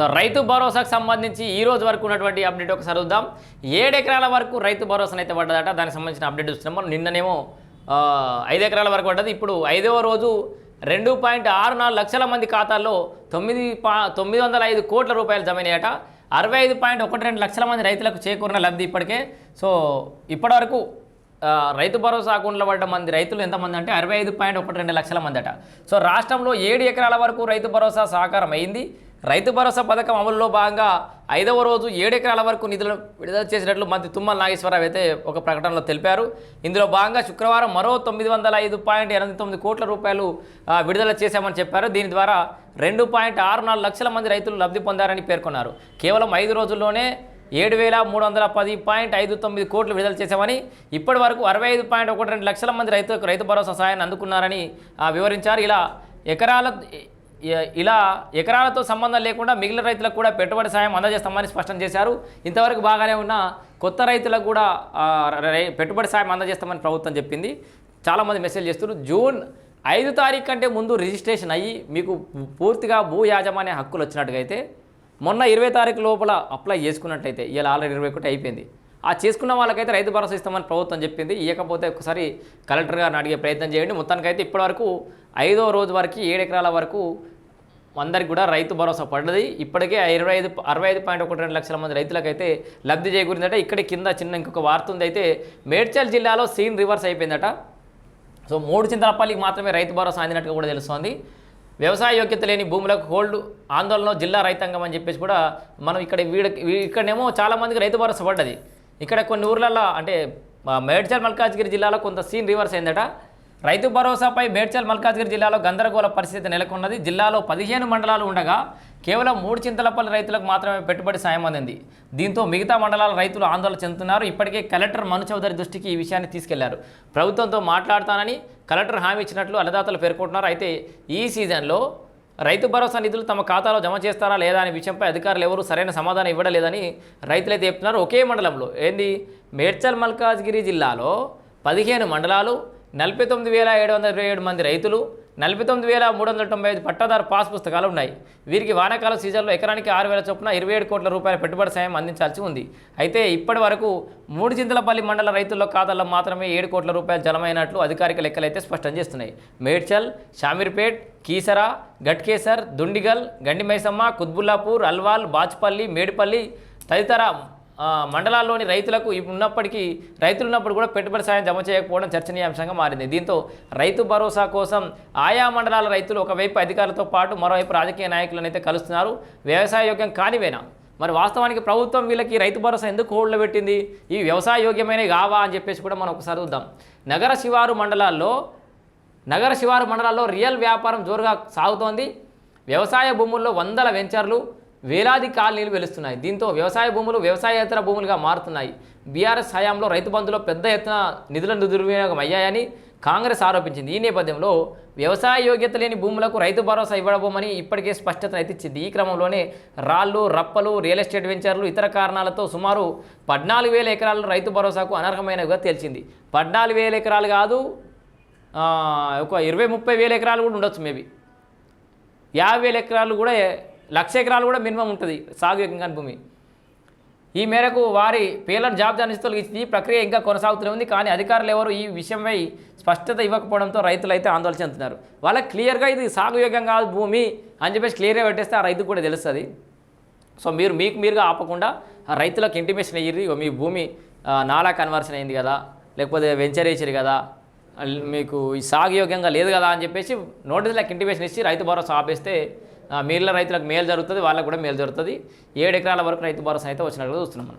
So రైతు భరోసాకు సంబంధించి ఈ రోజు వరకు ఉన్నటువంటి అప్డేట్ ఒకసారి చూద్దాం. ఏడు ఎకరాల వరకు రైతు భరోసాను అయితే పడ్డదట. దానికి సంబంధించిన అప్డేట్ చూస్తున్నాం. మనం నిన్ననేమో ఐదు ఎకరాల వరకు పడ్డది. ఇప్పుడు ఐదవ రోజు రెండు పాయింట్ ఆరు నాలుగు లక్షల మంది ఖాతాల్లో తొమ్మిది పా తొమ్మిది వందల ఐదు కోట్ల రూపాయలు జమైనాయట. అరవై ఐదు పాయింట్ ఒకటి రెండు లక్షల మంది రైతులకు చేకూరిన లబ్ధి ఇప్పటికే. సో ఇప్పటివరకు రైతు భరోసా అకౌంట్లో పడ్డ మంది రైతులు ఎంతమంది అంటే అరవై ఐదు పాయింట్ ఒకటి రెండు లక్షల మంది అట. సో రాష్ట్రంలో ఏడు ఎకరాల వరకు రైతు భరోసా సహకారం అయింది. రైతు భరోసా పథకం అమలులో భాగంగా ఐదవ రోజు ఏడెకరాల వరకు నిధులు విడుదల చేసినట్లు మంత్రి తుమ్మల నాగేశ్వరరావు అయితే ఒక ప్రకటనలో తెలిపారు. ఇందులో భాగంగా శుక్రవారం మరో తొమ్మిది వందల ఐదు పాయింట్ ఎనిమిది తొమ్మిది కోట్ల రూపాయలు విడుదల చేశామని చెప్పారు. దీని ద్వారా రెండు పాయింట్ ఆరు నాలుగు లక్షల మంది రైతులు లబ్ధి పొందారని పేర్కొన్నారు. కేవలం ఐదు రోజుల్లోనే ఏడు వేల మూడు వందల పది పాయింట్ ఐదు తొమ్మిది కోట్లు విడుదల చేశామని ఇప్పటి వరకు అరవై ఐదు పాయింట్ ఒకటి రెండు లక్షల మంది రైతులకు రైతు భరోసా సహాయాన్ని అందుకున్నారని వివరించారు. ఇలా ఎకరాల ఇలా ఎకరాలతో సంబంధం లేకుండా మిగిలిన రైతులకు కూడా పెట్టుబడి సాయం అందజేస్తామని స్పష్టం చేశారు. ఇంతవరకు బాగానే ఉన్న కొత్త రైతులకు కూడా రై- పెట్టుబడి సాయం అందజేస్తామని ప్రభుత్వం చెప్పింది. చాలామంది మెసేజ్ చేస్తున్నారు. జూన్ ఐదు తారీఖు కంటే ముందు రిజిస్ట్రేషన్ అయ్యి మీకు పూర్తిగా భూ యాజమాన్య హక్కులు వచ్చినట్టుగా అయితే మొన్న ఇరవై తారీఖు లోపల అప్లై చేసుకున్నట్టయితే ఇలా ఆల్రెడీ ఇరవై ఒకటి అయిపోయింది. ఆ చేసుకున్న వాళ్ళకైతే రైతు భరోసా ఇస్తామని ప్రభుత్వం చెప్పింది. ఇవ్వకపోతే ఒకసారి కలెక్టర్ గారిని అడిగే ప్రయత్నం చేయండి. మొత్తానికైతే ఇప్పటివరకు ఐదో రోజు వరకు ఏడు ఎకరాల వరకు అందరికి కూడా రైతు భరోసా పడ్డది. ఇప్పటికే ఇరవై ఐదు అరవై ఐదు పాయింట్ ఒకటి రెండు లక్షల మంది రైతులకైతే లబ్ధి చేకూరిందట. ఇక్కడ కింద చిన్న ఇంకొక వార్త ఉంది. అయితే మేడ్చల్ జిల్లాలో సీన్ రివర్స్ అయిపోయిందట. సో మూడు చింతలపల్లికి మాత్రమే రైతు భరోసా అందినట్టుగా కూడా తెలుస్తోంది. వ్యవసాయ యోగ్యత లేని భూములకు హోల్డ్ ఆందోళన జిల్లా రైతాంగం అని చెప్పేసి కూడా మనం ఇక్కడ వీడ ఇక్కడనేమో చాలామందికి రైతు భరోసా పడ్డది. ఇక్కడ కొన్ని ఊర్లలో అంటే మేడ్చల్ మల్కాజ్గిరి జిల్లాలో కొంత సీన్ రివర్స్ అయిందట. రైతు భరోసాపై మేడ్చల్ మల్కాజ్గిరి జిల్లాలో గందరగోళ పరిస్థితి నెలకొన్నది. జిల్లాలో పదిహేను మండలాలు ఉండగా కేవలం మూడు చింతలపల్లి రైతులకు మాత్రమే పెట్టుబడి సాయం అందింది. దీంతో మిగతా మండలాల రైతులు ఆందోళన చెందుతున్నారు. ఇప్పటికే కలెక్టర్ మను చౌదరి దృష్టికి ఈ విషయాన్ని తీసుకెళ్ళారు. ప్రభుత్వంతో మాట్లాడతానని కలెక్టర్ హామీ ఇచ్చినట్లు అన్నదాతలు పేర్కొంటున్నారు. అయితే ఈ సీజన్లో రైతు భరోసా నిధులు తమ ఖాతాలో జమ చేస్తారా లేదా అనే విషయంపై అధికారులు ఎవరు సరైన సమాధానం ఇవ్వడలేదని రైతులైతే చెప్తున్నారు. ఒకే మండలంలో ఏంది? మేడ్చల్ మల్కాజ్గిరి జిల్లాలో పదిహేను మండలాలు నలభై తొమ్మిది వేల ఏడు వందల ఇరవై ఏడు మంది రైతులు నలభై తొమ్మిది వేల మూడు వందల తొంభై ఐదు పట్టాదారు పాస్ పుస్తకాలు ఉన్నాయి. వీరికి వానాకాల సీజన్లో ఎకరానికి ఆరు వేల చొప్పున ఇరవై ఏడు కోట్ల రూపాయల పెట్టుబడి సాయం అందించాల్సి ఉంది. అయితే ఇప్పటి వరకు మూడు చింతలపల్లి మండల రైతుల ఖాతాల్లో మాత్రమే ఏడు కోట్ల రూపాయలు జలమైనట్లు అధికారిక లెక్కలైతే స్పష్టం చేస్తున్నాయి. మేడ్చల్ షామీర్పేట్ కీసరా గట్కేసర్ దుండిగల్ గండిమైసమ్మ కుత్బుల్లాపూర్ అల్వాల్ బాచ్పల్లి మేడిపల్లి తదితర మండలాల్లోని రైతులకు ఉన్నప్పటికీ రైతులు ఉన్నప్పుడు కూడా పెట్టుబడి సాయం జమ చేయకపోవడం చర్చనీయాంశంగా మారింది. దీంతో రైతు భరోసా కోసం ఆయా మండలాల రైతులు ఒకవైపు అధికారులతో పాటు మరోవైపు రాజకీయ నాయకులను అయితే కలుస్తున్నారు. వ్యవసాయ యోగ్యం కానివేనా? మరి వాస్తవానికి ప్రభుత్వం వీళ్ళకి రైతు భరోసా ఎందుకు హోల్డ్లో పెట్టింది? ఈ వ్యవసాయ యోగ్యమైన కావా అని చెప్పేసి కూడా మనం ఒకసారి చూద్దాం. నగర శివారు మండలాల్లో నగర శివారు మండలాల్లో రియల్ వ్యాపారం జోరుగా సాగుతోంది. వ్యవసాయ భూముల్లో వందల వెంచర్లు వేలాది కాలనీలు వెలుస్తున్నాయి. దీంతో వ్యవసాయ భూములు వ్యవసాయేతర భూములుగా మారుతున్నాయి. బీఆర్ఎస్ హయాంలో రైతు బంధులో పెద్ద ఎత్తున నిధులను దుర్వినియోగం అయ్యాయని కాంగ్రెస్ ఆరోపించింది. ఈ నేపథ్యంలో వ్యవసాయ యోగ్యత లేని భూములకు రైతు భరోసా ఇవ్వబోమని ఇప్పటికే స్పష్టత అయితే ఇచ్చింది ఈ క్రమంలోనే రాళ్ళు రప్పలు రియల్ ఎస్టేట్ వెంచర్లు ఇతర కారణాలతో సుమారు పద్నాలుగు వేల ఎకరాలు రైతు భరోసాకు అనర్హమైనవిగా తేల్చింది. పద్నాలుగు వేల ఎకరాలు కాదు ఒక ఇరవై ముప్పై వేల ఎకరాలు కూడా ఉండొచ్చు మేబీ. యాభై వేల ఎకరాలు కూడా లక్ష ఎకరాలు కూడా మినిమం ఉంటుంది సాగు ఎక్కని భూమి. ఈ మేరకు వారి పేర్లను జాబితా నిస్తులకు ఈ ప్రక్రియ ఇంకా కొనసాగుతూనే ఉంది. కానీ అధికారులు ఎవరు ఈ విషయంపై స్పష్టత ఇవ్వకపోవడంతో రైతులు అయితే ఆందోళన చెందుతున్నారు. వాళ్ళకి క్లియర్గా ఇది సాగు కాదు భూమి అని చెప్పేసి క్లియర్గా పెట్టేస్తే ఆ రైతుకు కూడా తెలుస్తుంది. సో మీరు మీకు మీరుగా ఆపకుండా రైతులకు ఇంటిమేషన్ అయ్యి మీ భూమి నాలా కన్వర్షన్ అయింది కదా లేకపోతే వెంచర్ వేసారు కదా మీకు ఈ సాగు యోగ్యంగా లేదు కదా అని చెప్పేసి నోటీసులకు ఇంటిమేషన్ ఇచ్చి రైతు భరోసా ఆపేస్తే ఆ, మిగిలిన రైతులకు మేలు జరుగుతుంది వాళ్ళకు కూడా మేలు జరుగుతుంది. ఏడు ఎకరాల వరకు రైతు భరోసా అయితే వచ్చినట్లుగా చూస్తున్నాం మనం.